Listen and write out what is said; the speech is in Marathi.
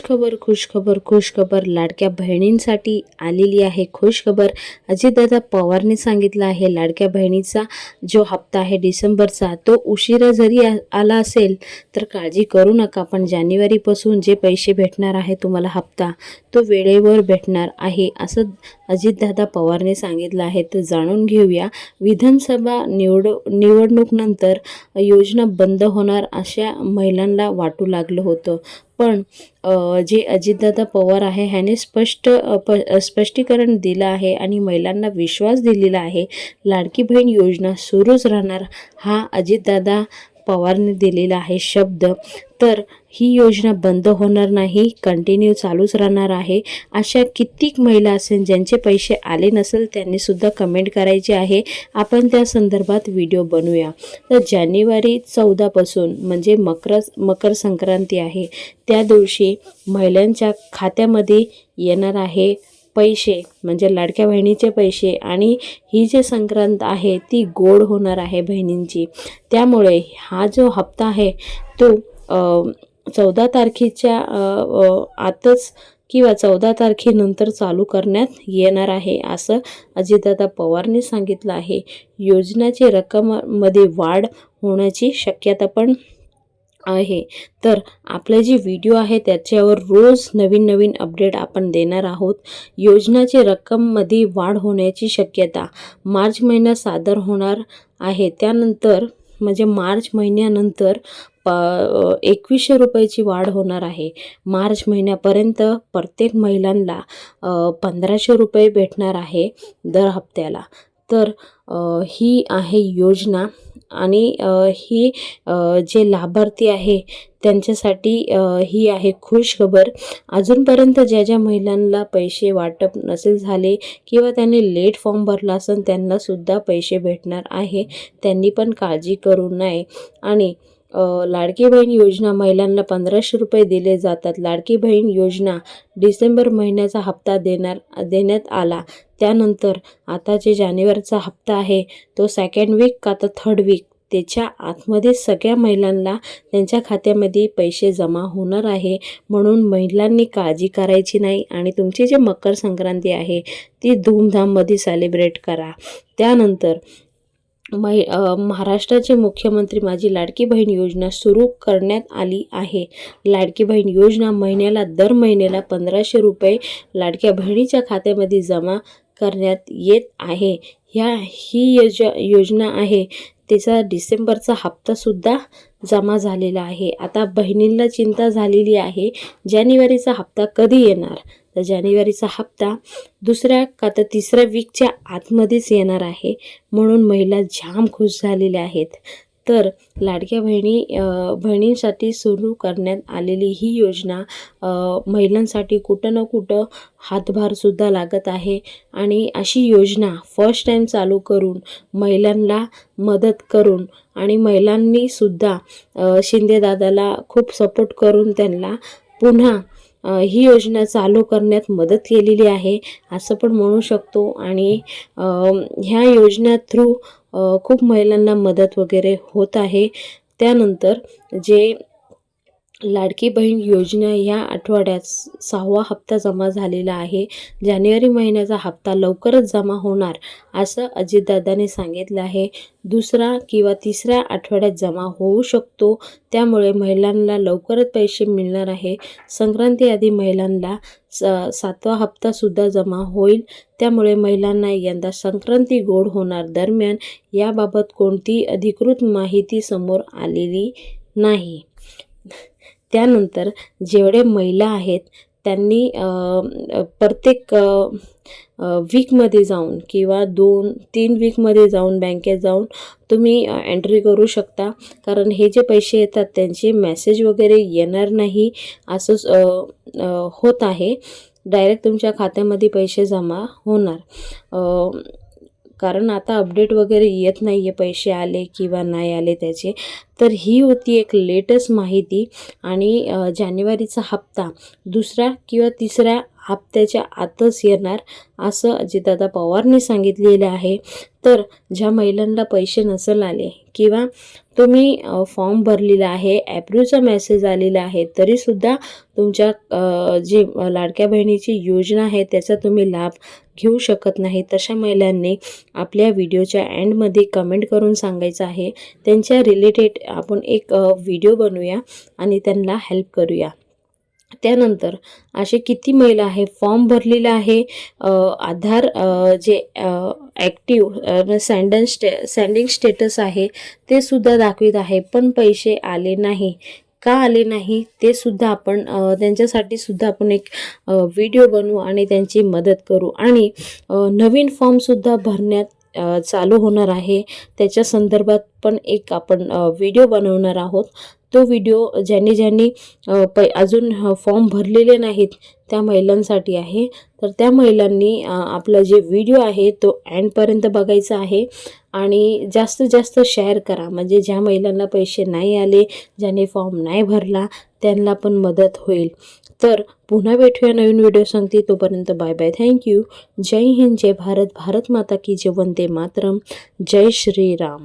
खुशखबर खुशखबर खुशखबर. लाडक्या बहिणींसाठी आलेली आहे खुशखबर. अजितदादा पवारने सांगितलं आहे लाडक्या बहिणीचा जो हप्ता आहे डिसेंबरचा तो उशिरा जरी आ- आला असेल तर काळजी करू नका. पण जानेवारीपासून जे पैसे भेटणार आहे तुम्हाला हप्ता तो वेळेवर भेटणार आहे असं अजितदादा पवारने सांगितलं आहे. तर जाणून घेऊया विधानसभा निवड निवडणूकनंतर योजना बंद होणार अशा महिलांना वाटू लागलं होतं. पण जे अजितदादा पवार आहे ह्याने स्पष्ट प स्पष्टीकरण दिलं आहे आणि महिलांना विश्वास दिलेला आहे लाडकी बहीण योजना सुरूच राहणार हा अजितदादा पवारने दिलेला आहे शब्द. तर ही योजना बंद होणार नाही कंटिन्यू चालूच राहणार आहे. अशा कित्येक महिला असेल ज्यांचे पैसे आले नसेल त्यांनीसुद्धा कमेंट करायचे आहे. आपण त्या संदर्भात व्हिडिओ बनवूया. तर जानेवारी चौदापासून म्हणजे मकर मकर संक्रांती आहे. त्या दिवशी महिलांच्या खात्यामध्ये येणार आहे पैसे म्हणजे लाडक्या बहिणीचे पैसे आणि ही जी संक्रांत आहे ती गोड होणार आहे बहिणींची. त्यामुळे हा जो हप्ता आहे तो चौदा तारखेच्या आतच किंवा चौदा तारखेनंतर चालू करण्यात येणार आहे असं अजितदादा पवारने सांगितलं आहे. योजनाची रक्कममध्ये वाढ होण्याची शक्यता पण आहे. तर आपले जे व्हिडिओ आहे त्याच्यावर रोज नवीन नवीन अपडेट आपण देणार आहोत. योजनाची रक्कममध्ये वाढ होण्याची शक्यता मार्च महिन्यात सादर होणार आहे. त्यानंतर म्हणजे मार्च महिन्यानंतर प एकवीसशे रुपयाची वाढ होणार आहे. मार्च महिन्यापर्यंत प्रत्येक महिलांना पंधराशे रुपये भेटणार आहे दर हप्त्याला. तर ही आहे योजना. आणि ही जे लाभार्थी आहे त्यांच्यासाठी ही आहे खुश खबर अजूनपर्यंत ज्या ज्या महिलांना पैसे वाटप नसेल झाले किंवा त्यांनी लेट फॉर्म भरला असेल त्यांनासुद्धा पैसे भेटणार आहे. त्यांनी पण काळजी करू नये. आणि लाडकी बहीण योजना महिलांना पंधराशे रुपये दिले जातात. लाडकी बहीण योजना डिसेंबर महिन्याचा हप्ता देणार देण्यात आला. त्यानंतर आता जे जानेवारीचा हप्ता आहे तो सेकंड वीक का तर थर्ड वीक त्याच्या आतमध्ये सगळ्या महिलांना त्यांच्या खात्यामध्ये पैसे जमा होणार आहे. म्हणून महिलांनी काळजी करायची नाही आणि तुमची जे मकर संक्रांती आहे ती धूमधाममध्ये सेलिब्रेट करा. त्यानंतर मै महाराष्ट्राचे मुख्यमंत्री माझी लाडकी बहीण योजना सुरू करण्यात आली आहे. लाडकी बहीण योजना महिन्याला दर महिन्याला पंधराशे रुपये लाडक्या बहिणीच्या खात्यामध्ये जमा करण्यात येत आहे. ह्या ही योज योजना आहे. त्याचा डिसेंबरचा हप्तासुद्धा जमा झालेला आहे. आता बहिणींना चिंता झालेली आहे. जानेवारीचा हप्ता कधी येणार? तर जानेवारीचा हप्ता दुसऱ्या का तर तिसऱ्या वीकच्या आतमध्येच येणार आहे. म्हणून महिला जाम खुश झालेल्या आहेत. तर लाडक्या बहिणी बहिणींसाठी सुरू करण्यात आलेली ही योजना महिलांसाठी कुठं ना कुठं हातभारसुद्धा लागत आहे. आणि अशी योजना फर्स्ट टाईम चालू करून महिलांना मदत करून आणि महिलांनीसुद्धा शिंदेदादाला खूप सपोर्ट करून त्यांना पुन्हा ही योजना चालू करण्यात मदत केलेली आहे. असं पण म्हणू शकतो. आणि ह्या योजना थ्रू खूप महिलांना मदत वगैरे होत आहे. त्यानंतर जे लाडकी बहीण योजना ह्या आठवड्यात सहावा हप्ता जमा झालेला आहे. जानेवारी महिन्याचा हप्ता लवकरच जमा होणार असं अजितदादाने सांगितलं आहे. दुसरा किंवा तिसऱ्या आठवड्यात जमा होऊ शकतो त्यामुळे महिलांना लवकरच पैसे मिळणार आहे. संक्रांती आधी महिलांना स सातवा हप्तासुद्धा जमा होईल त्यामुळे महिलांना यंदा संक्रांती गोड होणार दरम्यान याबाबत कोणती अधिकृत माहिती समोर आलेली नाही. त्यानंतर जेवढे महिला आहेत त्यांनी प्रत्येक वीकमध्ये जाऊन किंवा दोन तीन वीकमध्ये जाऊन बँकेत जाऊन तुम्ही एंट्री करू शकता. कारण हे जे पैसे येतात त्यांचे मेसेज वगैरे येणार नाही असंच होत आहे. डायरेक्ट तुमच्या खात्यामध्ये पैसे जमा होणार. कारण आता अपडेट वगैरे येत नाही आहे पैसे आले किंवा नाही आले त्याचे. तर ही होती एक लेटेस्ट माहिती आणि जानेवारीचा हप्ता. दुसऱ्या किंवा तिसऱ्या हप्त्याच्या आतच येणार असं अजितदादा पवारने सांगितलेलं आहे. तर ज्या महिलांना पैसे नसेल आले किंवा तुम्ही फॉर्म भरलेला आहे ॲप्रूव्हचा मेसेज आलेला आहे तरीसुद्धा तुमच्या जी लाडक्या बहिणीची योजना आहे त्याचा तुम्ही लाभ घेऊ शकत नाही. तशा महिलांनी आपल्या व्हिडिओच्या एंडमध्ये कमेंट करून सांगायचं आहे. त्यांच्या रिलेटेड आपण एक व्हिडिओ बनवूया आणि त्यांना हेल्प करूया. त्यानंतर असे किती महिला आहे? फॉर्म भरलेला आहे आधार जे ॲक्टिव्ह सँडन स्टे सँडिंग स्टेटस आहे ते सुद्धा दाखवित आहे पण पैसे आले नाही. का आले नाही? ते सुद्धा आपण त्यांच्यासाठी सुद्धा आपण एक व्हिडिओ बनवू आणि त्यांची मदत करू. आणि नवीन फॉर्मसुद्धा भरण्यात चालू होणार आहे. त्याच्या संदर्भात पण एक आपण व्हिडिओ बनवणार आहोत. तो व्हिडिओ ज्यांनी ज्यांनी प पै अजून फॉर्म भरलेले नाहीत त्या महिलांसाठी आहे. तर त्या महिलांनी आपला जे व्हिडिओ आहे तो अँडपर्यंत बघायचा आहे आणि जास्तीत जास्त शेअर करा. म्हणजे ज्या महिलांना पैसे नाही आले ज्याने फॉर्म नाही भरला त्यांना पण मदत होईल. तर पुन्हा भेटूया नवीन व्हिडिओ सांगते. तोपर्यंत बाय बाय थँक्यू जय हिंद जय भारत. भारत माता की जय. वंदे मातरम. जय श्रीराम.